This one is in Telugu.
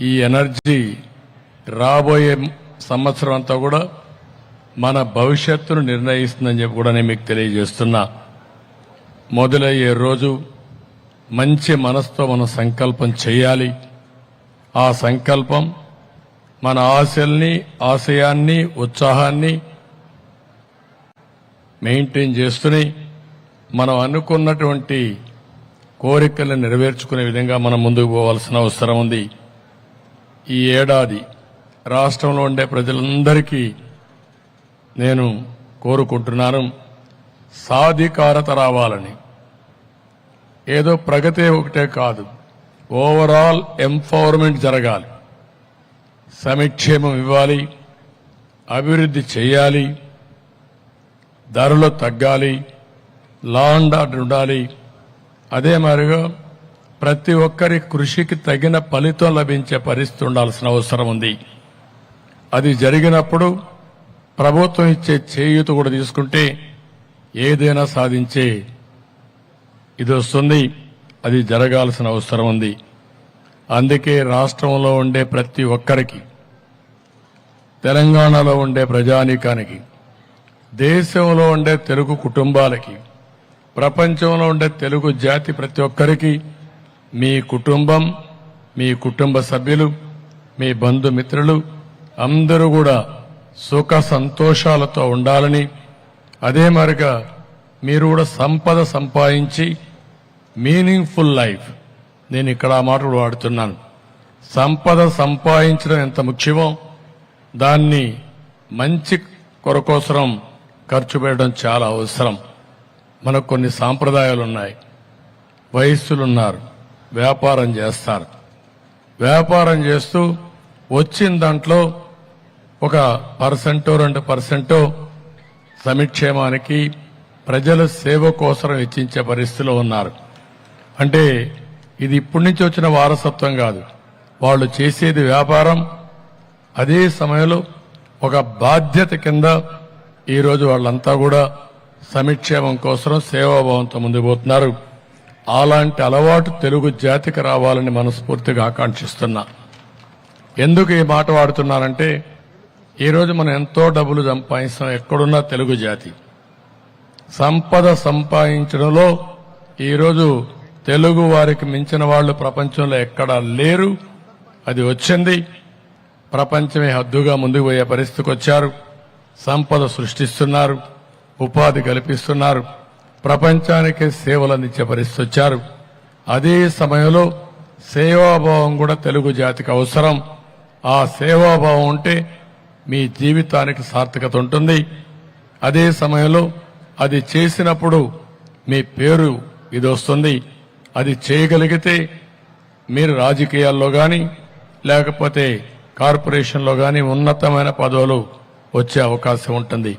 ఈ ఎనర్జీ రాబోయే సంవత్సరం అంతా కూడా మన భవిష్యత్తును నిర్ణయిస్తుందని చెప్పి కూడా నేను మీకు తెలియజేస్తున్నా. మొదలయ్యే రోజు మంచి మనసుతో మనం సంకల్పం చేయాలి. ఆ సంకల్పం మన ఆశల్ని ఆశయాన్ని ఉత్సాహాన్ని మెయింటైన్ చేస్తూనే మనం అనుకున్నటువంటి కోరికలను నెరవేర్చుకునే విధంగా మనం ముందుకు పోవాల్సిన అవసరం ఉంది. ఈ ఏడాది రాష్ట్రంలో ఉండే ప్రజలందరికీ నేను కోరుకుంటున్నాను సాధికారత రావాలని ఏదో ప్రగతి ఒకటే కాదు ఓవరాల్ ఎంపవర్మెంట్ జరగాలి సమిక్షేమం ఇవ్వాలి అభివృద్ధి చేయాలి ధరలు తగ్గాలి లా అండ్ ఆర్డర్ ఉండాలి. అదే మాదిరిగా ప్రతి ఒక్కరి కృషికి తగిన ఫలితం లభించే పరిస్థితి ఉండాల్సిన అవసరం ఉంది. అది జరిగినప్పుడు ప్రభుత్వం ఇచ్చే చేయూత కూడా తీసుకుంటే ఏదైనా సాధించే ఇది వస్తుంది. అది జరగాల్సిన అవసరం ఉంది. అందుకే రాష్ట్రంలో ఉండే ప్రతి ఒక్కరికి తెలంగాణలో ఉండే ప్రజానీకానికి దేశంలో ఉండే తెలుగు కుటుంబాలకి ప్రపంచంలో ఉండే తెలుగు జాతి ప్రతి ఒక్కరికి మీ కుటుంబం మీ కుటుంబ సభ్యులు మీ బంధుమిత్రులు అందరూ కూడా సుఖ సంతోషాలతో ఉండాలని అదే మరిగా మీరు కూడా సంపద సంపాదించి మీనింగ్ఫుల్ లైఫ్. నేను ఇక్కడ ఆ మాటలు వాడుతున్నాను. సంపద సంపాదించడం ఎంత ముఖ్యమో దాన్ని మంచి కొరకోసరం ఖర్చు పెట్టడం చాలా అవసరం. మనకు కొన్ని సాంప్రదాయాలు ఉన్నాయి వయస్సులున్నారు. వ్యాపారం చేస్తారు. వ్యాపారం చేస్తూ వచ్చిన దాంట్లో ఒక పర్సెంటో రెండు పర్సెంటో సమిక్షేమానికి ప్రజల సేవ కోసం హెచ్చించే పరిస్థితిలో ఉన్నారు. అంటే ఇది ఇప్పటి నుంచి వచ్చిన వారసత్వం కాదు. వాళ్ళు చేసేది వ్యాపారం. అదే సమయంలో ఒక బాధ్యత కింద ఈరోజు వాళ్ళంతా కూడా సమిక్షేమం కోసం సేవాభావంతో ముందుకు పోతున్నారు. అలాంటి అలవాటు తెలుగు జాతికి రావాలని మనస్ఫూర్తిగా ఆకాంక్షిస్తున్నా. ఎందుకు ఈ మాట వాడుతున్నానంటే ఈరోజు మనం ఎంతో డబ్బులు సంపాదిస్తాం ఎక్కడున్నా తెలుగు జాతి. సంపద సంపాదించడంలో ఈరోజు తెలుగు వారికి మించిన వాళ్ళు ప్రపంచంలో ఎక్కడా లేరు. అది వచ్చింది. ప్రపంచమే హద్దుగా ముందుకు పోయే పరిస్థితికి వచ్చారు. సంపద సృష్టిస్తున్నారు. ఉపాధి కల్పిస్తున్నారు. ప్రపంచానికి సేవలు అందించే పరిస్థితి వచ్చారు. అదే సమయంలో సేవాభావం కూడా తెలుగు జాతికి అవసరం. ఆ సేవాభావం ఉంటే మీ జీవితానికి సార్థకత ఉంటుంది. అదే సమయంలో అది చేసినప్పుడు మీ పేరు ఇది వస్తుంది. అది చేయగలిగితే మీరు రాజకీయాల్లో కానీ లేకపోతే కార్పొరేషన్లో కానీ ఉన్నతమైన పదవులు వచ్చే అవకాశం ఉంటుంది.